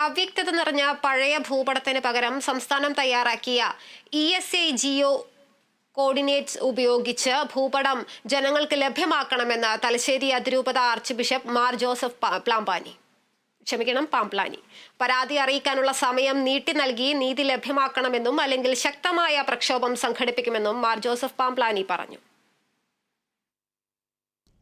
അവ്യക്തത നിറഞ്ഞ പഴയ ഭൂപടത്തിന് പകരം സംസ്ഥാനം തയ്യാറാക്കിയ E S A geo coordinates ഉപയോഗിച്ച് ഭൂപടം ജനങ്ങൾക്ക് ലഭ്യമാക്കണമെന്ന് തലശ്ശേരി അതിരൂപത archbishop Mar Joseph Pamplany. ക്ഷമിക്കണം പാംപ്ലാനി പരാതി അറിയിക്കാനുള്ള സമയം നീട്ടി നൽകി നീതി ലഭ്യമാക്കണമെന്നും അല്ലെങ്കിൽ ശക്തമായ പ്രക്ഷോഭം സംഘടിപ്പിക്കുമെന്നും മാർ ജോസഫ് പാംപ്ലാനി പറഞ്ഞു.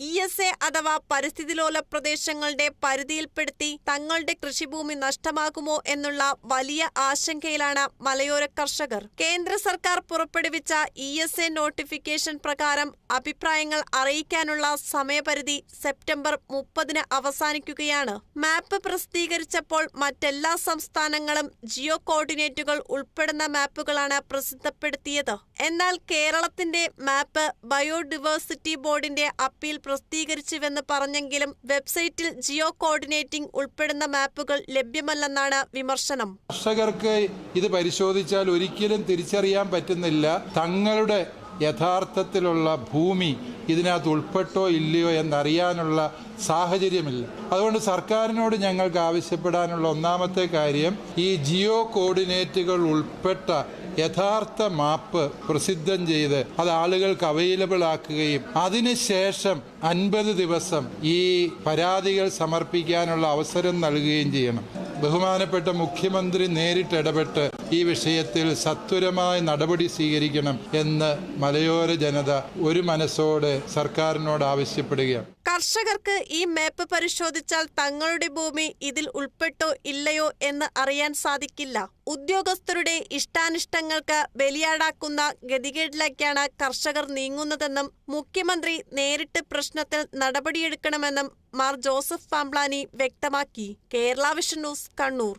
ഇ എസ് എ അഥവാ പരിസ്ഥിതിലോല പ്രദേശങ്ങളുടെ പരിധിയിൽപ്പെടുത്തി തങ്ങളുടെ കൃഷിഭൂമി നഷ്ടമാകുമോ എന്നുള്ള വലിയ ആശങ്കയിലാണ് മലയോര കർഷകർ. കേന്ദ്ര സർക്കാർ പുറപ്പെടുവിച്ച ഇ എസ് എ നോട്ടിഫിക്കേഷൻ പ്രകാരം അഭിപ്രായങ്ങൾ അറിയിക്കാനുള്ള സമയപരിധി സെപ്റ്റംബർ മുപ്പതിന് അവസാനിക്കുകയാണ്. മാപ്പ് പ്രസിദ്ധീകരിച്ചപ്പോൾ മറ്റെല്ലാ സംസ്ഥാനങ്ങളും ജിയോ കോർഡിനേറ്റുകൾ ഉൾപ്പെടുന്ന മാപ്പുകളാണ് പ്രസിദ്ധപ്പെടുത്തിയത്. എന്നാൽ കേരളത്തിന്റെ മാപ്പ് ബയോഡിവേഴ്സിറ്റി ബോർഡിന്റെ അപ്പീൽ പ്രസിദ്ധീകരിച്ചുവെന്ന് പറഞ്ഞെങ്കിലും വെബ്സൈറ്റിൽ ജിയോ കോർഡിനേറ്റിംഗ് ഉൾപ്പെടുന്ന മാപ്പുകൾ ലഭ്യമല്ലെന്നാണ് വിമർശനം. കർഷകർക്ക് ഇത് പരിശോധിച്ചാൽ ഒരിക്കലും തിരിച്ചറിയാൻ പറ്റുന്നില്ല തങ്ങളുടെ യഥാർത്ഥത്തിലുള്ള ഭൂമി ഇതിനകത്ത് ഉൾപ്പെട്ടോ ഇല്ലയോ എന്നറിയാനുള്ള സാഹചര്യമില്ല. അതുകൊണ്ട് സർക്കാരിനോട് ഞങ്ങൾക്ക് ആവശ്യപ്പെടാനുള്ള ഒന്നാമത്തെ കാര്യം ഈ ജിയോ കോർഡിനേറ്റുകൾ ഉൾപ്പെട്ട യഥാർത്ഥ മാപ്പ് പ്രസിദ്ധം ചെയ്ത് അത് ആളുകൾക്ക് അവൈലബിൾ ആക്കുകയും അതിനുശേഷം അൻപത് ദിവസം ഈ പരാതികൾ സമർപ്പിക്കാനുള്ള അവസരം നൽകുകയും ചെയ്യണം. ബഹുമാനപ്പെട്ട മുഖ്യമന്ത്രി നേരിട്ട് ഇടപെട്ട് ഈ വിഷയത്തിൽ സത്വരമായ നടപടി സ്വീകരിക്കണം എന്ന് മലയോര ജനത ഒരു മനസ്സോടെ സർക്കാരിനോട് ആവശ്യപ്പെടുകയാണ്. കർഷകർക്ക് ഈ മാപ്പ് പരിശോധിച്ചാൽ തങ്ങളുടെ ഭൂമി ഇതിൽ ഉൾപ്പെട്ടോ ഇല്ലയോ എന്ന് അറിയാൻ സാധിക്കില്ല. ഉദ്യോഗസ്ഥരുടെ ഇഷ്ടാനിഷ്ടങ്ങൾക്ക് ബലിയാടാക്കുന്ന ഗതികേടിലേക്കാണ് കർഷകർ നീങ്ങുന്നതെന്നും മുഖ്യമന്ത്രി നേരിട്ട് പ്രശ്നത്തിൽ നടപടിയെടുക്കണമെന്നും മാർ ജോസഫ് പാംപ്ലാനി വ്യക്തമാക്കി. Kerala vision news Kannur.